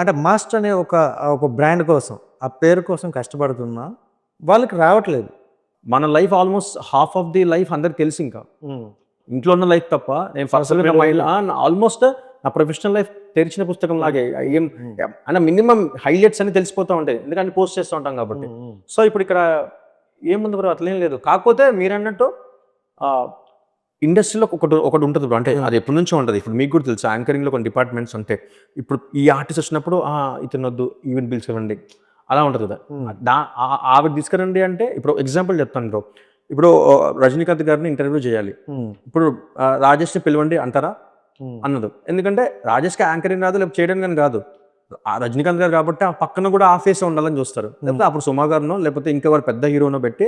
అంటే మాస్టర్ అనే ఒక ఒక బ్రాండ్ కోసం ఆ పేరు కోసం కష్టపడుతున్నా వాళ్ళకి రావట్లేదు. మన life almost half of the life అందరికి తెలుసు ఇంకా. ఇంట్లో ఉన్న లైఫ్ తప్ప నేను ఫస్ట్ ఆల్మోస్ట్ నా ప్రొఫెషనల్ లైఫ్ తెరిచిన పుస్తకం లాగే ఏం అన్న మినిమం హైలైట్స్ అని తెలిసిపోతూ ఉంటాయి. ఎందుకంటే పోస్ట్ చేస్తూ ఉంటాం కాబట్టి. సో ఇప్పుడు ఇక్కడ ఏముంది బ్రో? అట్లేం లేదు. కాకపోతే మీరు అన్నట్టు ఇండస్ట్రీలో ఒకటి ఒకటి ఉంటుంది అంటే అది ఎప్పటి నుంచో ఉంటుంది. ఇప్పుడు మీకు కూడా తెలుసు యాంకరింగ్లో కొన్ని డిపార్ట్మెంట్స్ ఉంటాయి ఇప్పుడు ఈ ఆర్టిస్ట్ వచ్చినప్పుడు "ఆ, ఇతను వద్దు ఈవెంట్ పిలిచివ్వండి అలా ఉంటుంది కదా. దా ఆవిడ తీసుకురండి అంటే ఇప్పుడు ఎగ్జాంపుల్ చెప్తాను బ్రో. ఇప్పుడు రజనీకాంత్ గారిని ఇంటర్వ్యూ చేయాలి. ఇప్పుడు రాజేష్ని పిలవండి అంటారా? అన్నదు ఎందుకంటే రాజేష్కి యాంకరింగ్ రాదు లేకపోతే చేయడం కానీ కాదు రజనీకాంత్ గారు కాబట్టి ఆ పక్కన కూడా ఆ ఫేస్ ఉండాలని చూస్తారు. లేకపోతే అప్పుడు సుమా గారినో లేకపోతే ఇంకా వారు పెద్ద హీరోనో పెట్టి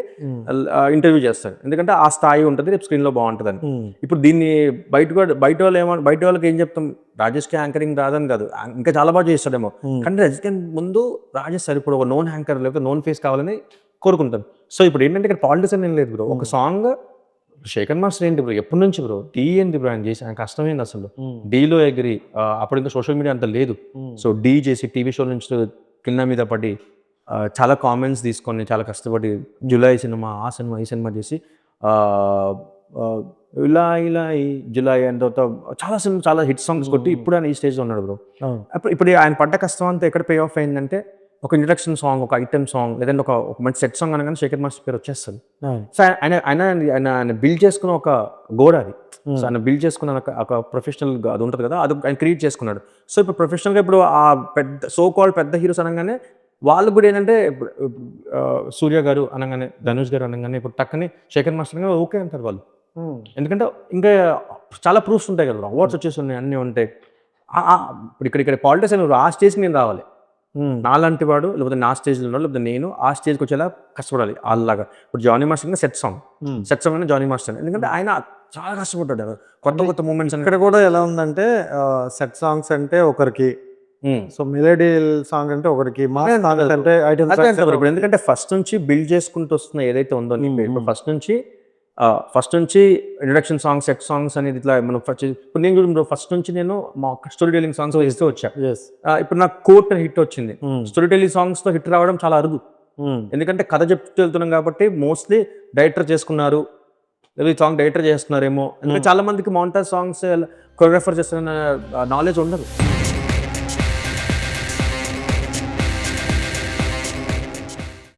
ఇంటర్వ్యూ చేస్తారు. ఎందుకంటే ఆ స్థాయి ఉంటుంది రేపు స్క్రీన్లో బాగుంటుందని. ఇప్పుడు దీన్ని బయట కూడా బయట వాళ్ళు ఏమో బయట వాళ్ళకి ఏం చెప్తాం? రాజేష్కి యాంకరింగ్ రాదని కాదు. ఇంకా చాలా బాగా చేస్తాడేమో. కానీ రజనీకాంత్ ముందు రాజేష్ సరిపడు ఒక నోన్ యాంకర్ లేకపోతే నోన్ ఫేస్ కావాలని కోరుకుంటాను సో ఇప్పుడు ఏంటంటే ఇక్కడ పాలిటిక్స్ అని ఏం లేదు బ్రో. ఒక సాంగ్ శేఖర్ మాస్టర్ ఏంటి బ్రో? ఎప్పటి నుంచి బ్రో? టీ ఏంటి బ్రో ఆయన చేసి ఆయన కష్టం ఏంటి అసలు డీలో ఎగిరి అప్పుడు ఇంకా సోషల్ మీడియా అంత లేదు. సో డీ చేసి టీవీ షో నుంచి కింద మీద పడి చాలా కామెంట్స్ తీసుకొని చాలా కష్టపడి జులై సినిమా ఆ సినిమా ఈ సినిమా చేసి ఇలా ఇలా ఈ జులై అండ్ తర్వాత చాలా సినిమా చాలా హిట్ సాంగ్స్ కొట్టి ఇప్పుడు ఆయన ఈ స్టేజ్లో ఉన్నాడు బ్రో. అప్పుడు ఇప్పుడు ఆయన పడ్డ కష్టం అంతా ఎక్కడ పే ఆఫ్ అయిందంటే ఒక ఇంట్రడక్షన్ సాంగ్ ఒక ఐటమ్ సాంగ్ లేదంటే ఒక ఒక మంచి సెట్ సాంగ్ అనగానే శేఖర్ మాస్టర్ పేరు వచ్చేస్తుంది. సో ఆయన ఆయన ఆయన ఆయన బిల్డ్ చేసుకున్న ఒక గోడ అది. సో ఆయన బిల్డ్ చేసుకున్న ఒక ప్రొఫెషనల్ అది ఉంటుంది కదా అది ఆయన క్రియేట్ చేసుకున్నాడు. సో ఇప్పుడు ప్రొఫెషనల్గా ఇప్పుడు ఆ పెద్ద సో కాల్డ్ పెద్ద హీరోస్ అనగానే వాళ్ళు కూడా ఏంటంటే సూర్య గారు అనగానే ధనుష్ గారు అనగానే ఇప్పుడు టక్కని శేఖర్ మాస్టర్ అనగానే ఓకే అంటారు వాళ్ళు. ఎందుకంటే ఇంకా చాలా ప్రూఫ్స్ ఉంటాయి కదా అవార్డ్స్ వచ్చేసి ఉన్నాయి అన్నీ ఉంటాయి. ఇప్పుడు ఇక్కడ ఇక్కడ పాలిటిక్స్ నువ్వు ఆ స్టేజ్కి నేను రావాలి. నాలాంటి వాడు లేకపోతే నా స్టేజ్లో ఉన్నాడు లేకపోతే నేను ఆ స్టేజ్కి వచ్చేలా కష్టపడాలి వాళ్ళలాగా ఇప్పుడు Johnny master set song. Set song అంటే జానీ మాస్టర్. ఎందుకంటే ఆయన చాలా కష్టపడ్డాడు కొత్త కొత్త మూమెంట్స్ ఇక్కడ కూడా ఎలా ఉందంటే సెట్ సాంగ్స్ అంటే ఒకరికి. సో మెలోడీ సాంగ్ అంటే ఒకరికి. అంటే ఇప్పుడు ఎందుకంటే ఫస్ట్ నుంచి బిల్డ్ చేసుకుంటూ వస్తున్న ఏదైతే ఉందో ఫస్ట్ నుంచి ఫస్ట్ నుంచి ఇంట్రడక్షన్ సాంగ్స్ సెట్ సాంగ్స్ అనేది ఇట్లా మనం ఇప్పుడు నేను ఫస్ట్ నుంచి నేను మా స్టోరీ టెలింగ్ సాంగ్స్ వేస్తూ వచ్చా. ఇప్పుడు నాకు కోర్ట్ హిట్ వచ్చింది. స్టోరీ టెలింగ్ సాంగ్స్తో హిట్ రావడం చాలా అరుదు. ఎందుకంటే కథ చెప్తూ వెళ్తున్నాం కాబట్టి మోస్ట్లీ డైరెక్టర్ చేసుకున్నారు. లేదా ఈ సాంగ్ డైరెక్టర్ చేస్తున్నారేమో. ఎందుకంటే చాలా మందికి మౌంటా సాంగ్స్ కొరియోగ్రాఫర్ చేస్తున్న నాలెడ్జ్ ఉండదు.